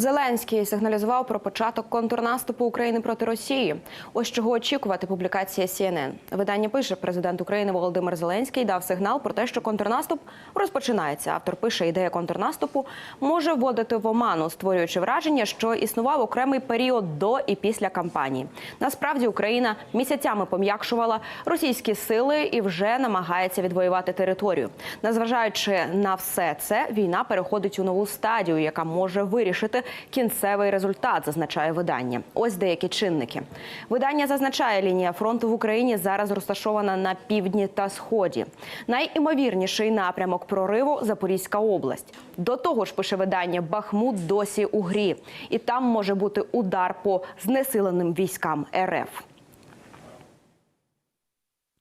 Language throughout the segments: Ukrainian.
Зеленський сигналізував про початок контрнаступу України проти Росії. Ось чого очікувати публікація CNN. Видання пише, президент України Володимир Зеленський дав сигнал про те, що контрнаступ розпочинається. Автор пише, ідея контрнаступу може вводити в оману, створюючи враження, що існував окремий період до і після кампанії. Насправді Україна місяцями пом'якшувала російські сили і вже намагається відвоювати територію. Незважаючи на все це, війна переходить у нову стадію, яка може вирішити кінцевий результат, зазначає видання. Ось деякі чинники. Видання зазначає, лінія фронту в Україні зараз розташована на півдні та сході. Найімовірніший напрямок прориву Запорізька область. До того ж, пише видання Бахмут досі у грі, і там може бути удар по знесиленим військам РФ.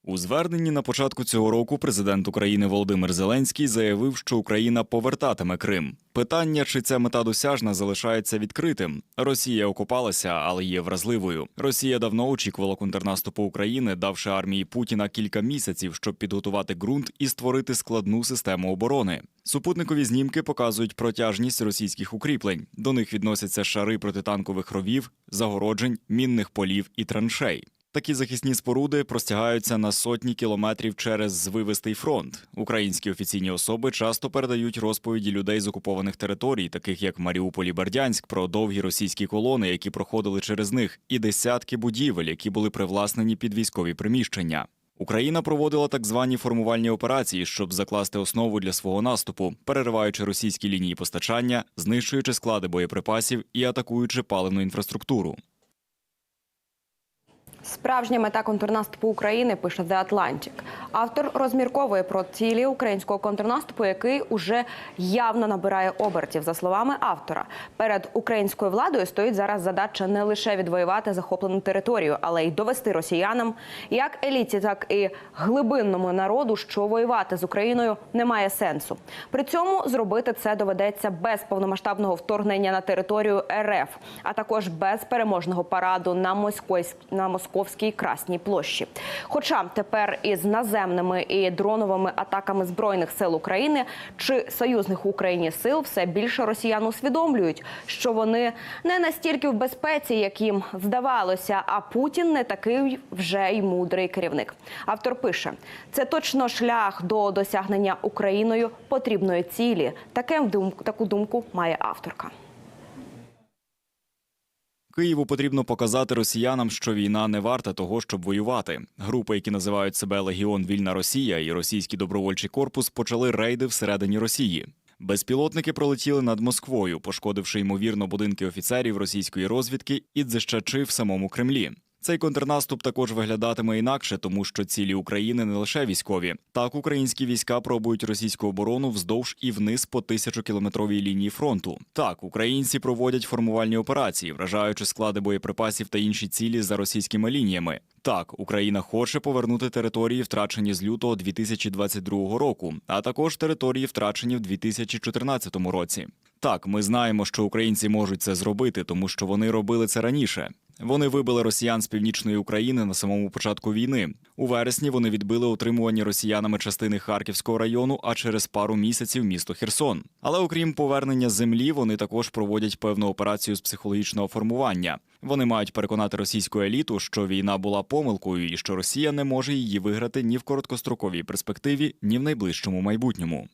У зверненні на початку цього року президент України Володимир Зеленський заявив, що Україна повертатиме Крим. Питання, чи ця мета досяжна, залишається відкритим. Росія окупалася, але є вразливою. Росія давно очікувала контрнаступу України, давши армії Путіна кілька місяців, щоб підготувати ґрунт і створити складну систему оборони. Супутникові знімки показують протяжність російських укріплень. До них відносяться шари протитанкових ровів, загороджень, мінних полів і траншей. Такі захисні споруди простягаються на сотні кілометрів через звивистий фронт. Українські офіційні особи часто передають розповіді людей з окупованих територій, таких як Маріуполь і Бердянськ, про довгі російські колони, які проходили через них, і десятки будівель, які були привласнені під військові приміщення. Україна проводила так звані формувальні операції, щоб закласти основу для свого наступу, перериваючи російські лінії постачання, знищуючи склади боєприпасів і атакуючи паливну інфраструктуру. Справжня мета контрнаступу України пише The Atlantic. Автор розмірковує про цілі українського контрнаступу, який уже явно набирає обертів. За словами автора, перед українською владою стоїть зараз задача не лише відвоювати захоплену територію, але й довести росіянам, як еліті, так і глибинному народу, що воювати з Україною немає сенсу. При цьому зробити це доведеться без повномасштабного вторгнення на територію РФ, а також без переможного параду на Москвсь... на Московській Красній площі. Хоча тепер із наземними і дроновими атаками збройних сил України чи союзних Україні сил все більше росіян усвідомлюють, що вони не настільки в безпеці, як їм здавалося. А Путін не такий вже й мудрий керівник. Автор пише: це точно шлях до досягнення Україною потрібної цілі. Таке таку думку має авторка. Києву потрібно показати росіянам, що війна не варта того, щоб воювати. Групи, які називають себе Легіон Вільна Росія і російський добровольчий корпус, почали рейди всередині Росії. Безпілотники пролетіли над Москвою, пошкодивши ймовірно будинки офіцерів російської розвідки і дзищачи в самому Кремлі. Цей контрнаступ також виглядатиме інакше, тому що цілі України не лише військові. Так, українські війська пробують російську оборону вздовж і вниз по тисячокілометровій лінії фронту. Так, українці проводять формувальні операції, вражаючи склади боєприпасів та інші цілі за російськими лініями. Так, Україна хоче повернути території, втрачені з лютого 2022 року, а також території, втрачені в 2014 році. Так, ми знаємо, що українці можуть це зробити, тому що вони робили це раніше. Вони вибили росіян з північної України на самому початку війни. У вересні вони відбили отримувані росіянами частини Харківського району, а через пару місяців місто Херсон. Але окрім повернення землі, вони також проводять певну операцію з психологічного формування. Вони мають переконати російську еліту, що війна була помилкою і що Росія не може її виграти ні в короткостроковій перспективі, ні в найближчому майбутньому.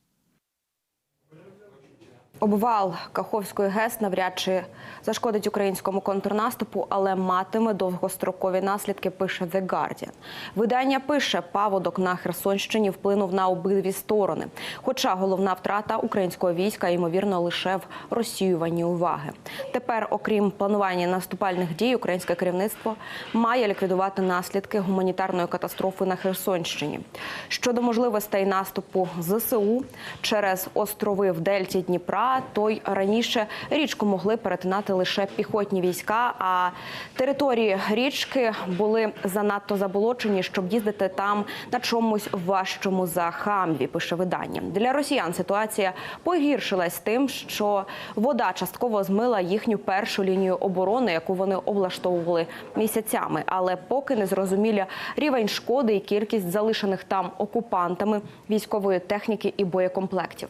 Обвал Каховської ГЕС навряд чи зашкодить українському контрнаступу, але матиме довгострокові наслідки. Пише The Guardian. Видання пише, паводок на Херсонщині вплинув на обидві сторони. Хоча головна втрата українського війська ймовірно лише в розсіюванні уваги. Тепер, окрім планування наступальних дій, українське керівництво має ліквідувати наслідки гуманітарної катастрофи на Херсонщині. Щодо можливостей наступу ЗСУ через острови в Дельті Дніпра, то й раніше річку могли перетинати лише піхотні війська. А території річки були занадто заболочені, щоб їздити там на чомусь важчому за хамві. Пише видання для росіян. Ситуація погіршилась тим, що вода частково змила їхню першу лінію оборони, яку вони облаштовували місяцями. Але поки не зрозуміля рівень шкоди і кількість залишених там окупантами військової техніки і боєкомплектів.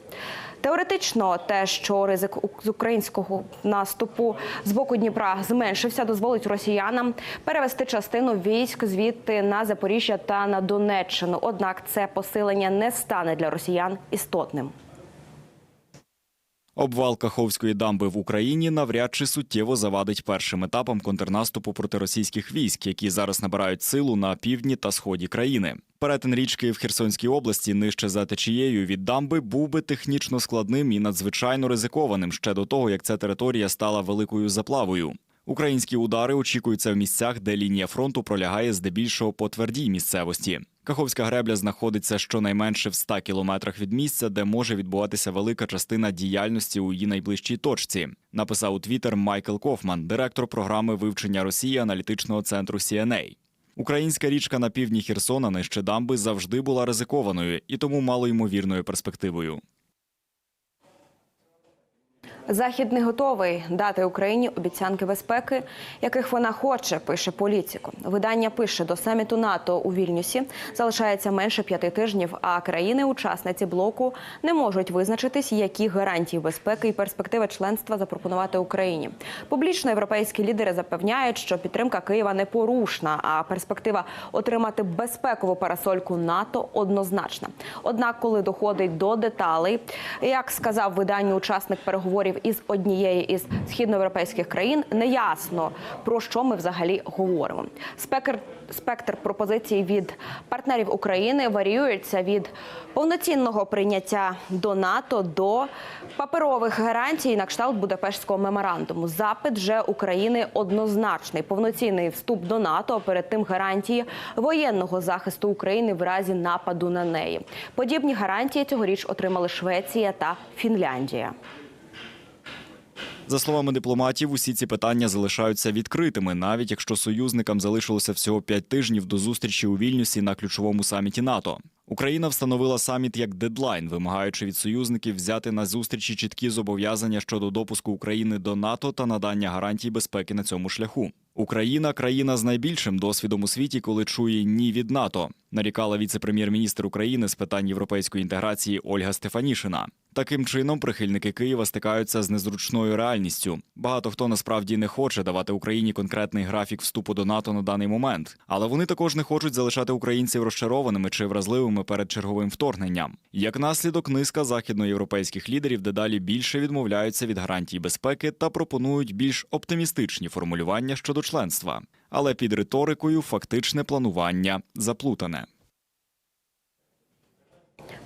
Теоретично, те, що ризик з українського наступу з боку Дніпра зменшився, дозволить росіянам перевести частину військ звідти на Запоріжжя та на Донеччину. Однак це посилення не стане для росіян істотним. Обвал Каховської дамби в Україні навряд чи суттєво завадить першим етапам контрнаступу проти російських військ, які зараз набирають силу на півдні та сході країни. Перетин річки в Херсонській області нижче за течією від дамби був би технічно складним і надзвичайно ризикованим ще до того, як ця територія стала великою заплавою. Українські удари очікуються в місцях, де лінія фронту пролягає здебільшого по твердій місцевості. Каховська гребля знаходиться щонайменше в 100 кілометрах від місця, де може відбуватися велика частина діяльності у її найближчій точці. Написав у Твіттер Майкл Кофман, директор програми вивчення Росії аналітичного центру CNA. Українська річка на півдні Херсона нижче дамби завжди була ризикованою і тому малоймовірною перспективою. Захід не готовий дати Україні обіцянки безпеки, яких вона хоче, пише політику. Видання пише до саміту НАТО у Вільнюсі залишається менше п'яти тижнів, а країни-учасниці блоку не можуть визначитись, які гарантії безпеки і перспективи членства запропонувати Україні. Публічно європейські лідери запевняють, що підтримка Києва непорушна, а перспектива отримати безпекову парасольку НАТО однозначна. Однак, коли доходить до деталей, як сказав виданню учасник переговорів із однієї із східноєвропейських країн, неясно про що ми взагалі говоримо. Спектр, спектр пропозицій від партнерів України варіюється від повноцінного прийняття до НАТО до паперових гарантій на кшталт Будапештського меморандуму. Запит же України однозначний. Повноцінний вступ до НАТО, перед тим гарантії воєнного захисту України в разі нападу на неї. Подібні гарантії цьогоріч отримали Швеція та Фінляндія. За словами дипломатів, усі ці питання залишаються відкритими, навіть якщо союзникам залишилося всього п'ять тижнів до зустрічі у Вільнюсі на ключовому саміті НАТО. Україна встановила саміт як дедлайн, вимагаючи від союзників взяти на зустрічі чіткі зобов'язання щодо допуску України до НАТО та надання гарантій безпеки на цьому шляху. Україна країна з найбільшим досвідом у світі, коли чує ні від НАТО, нарікала віце-прем'єр-міністр України з питань європейської інтеграції Ольга Стефанішина. Таким чином, прихильники Києва стикаються з незручною реальністю. Багато хто насправді не хоче давати Україні конкретний графік вступу до НАТО на даний момент, але вони також не хочуть залишати українців розчарованими чи вразливими перед черговим вторгненням. Як наслідок, низка західноєвропейських лідерів дедалі більше відмовляються від гарантій безпеки та пропонують більш оптимістичні формулювання щодо членства. Але під риторикою фактичне планування заплутане.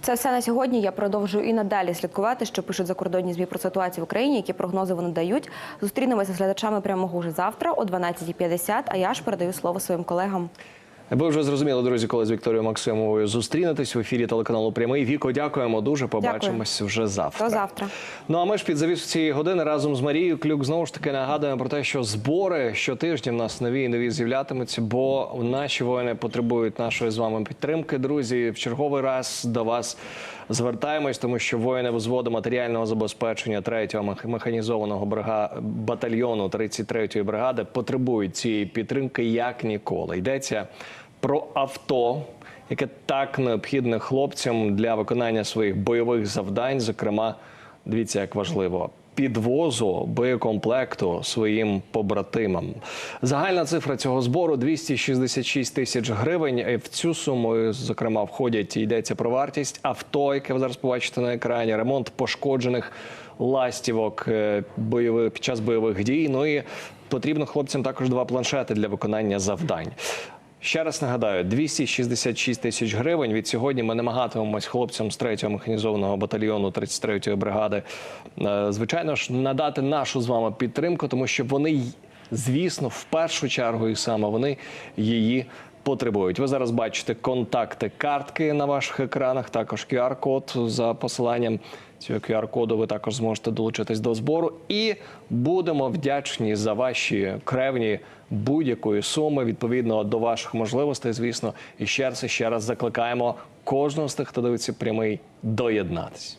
Це все на сьогодні. Я продовжую і надалі слідкувати, що пишуть закордонні змі про ситуацію в Україні, які прогнози вони дають. Зустрінемося з глядачами прямого уже завтра о 12.50, А я ж передаю слово своїм колегам. Ви вже зрозуміли, друзі, коли з Вікторією Максимовою зустрінетесь в ефірі телеканалу Прямий. Віко, дякуємо дуже. Побачимось вже завтра. До завтра. Ну а ми ж під завісу цієї години разом з Марією Клюк знову ж таки нагадуємо про те, що збори щотижня в нас нові і нові з'являтимуться, бо наші воїни потребують нашої з вами підтримки. Друзі, в черговий раз до вас звертаємось, тому що воїни взводу матеріального забезпечення 3-го механізованого брига... батальйону 33-ї бригади потребують цієї підтримки як ніколи. Йдеться про авто яке так необхідне хлопцям для виконання своїх бойових завдань. Зокрема, дивіться, як важливо. Підвозу боєкомплекту своїм побратимам. Загальна цифра цього збору 266 тисяч гривень. В цю суму, зокрема, входять йдеться про вартість авто, яке ви зараз побачите на екрані, ремонт пошкоджених ластівок е, бойових під час бойових дій. Ну і потрібно хлопцям також два планшети для виконання завдань. Ще раз нагадаю, 266 тисяч гривень. Від сьогодні ми намагатимемось хлопцям з 3-го механізованого батальйону 33-ї бригади, е, звичайно ж, надати нашу з вами підтримку, тому що вони, звісно, в першу чергу і саме вони її потребують. Ви зараз бачите контакти картки на ваших екранах, також QR-код за посиланням цього QR-коду. Ви також зможете долучитись до збору. І будемо вдячні за ваші кревні будь-якої суми відповідно до ваших можливостей. Звісно, і ще раз і ще раз закликаємо кожного з тих, хто дивиться прямий, доєднатись.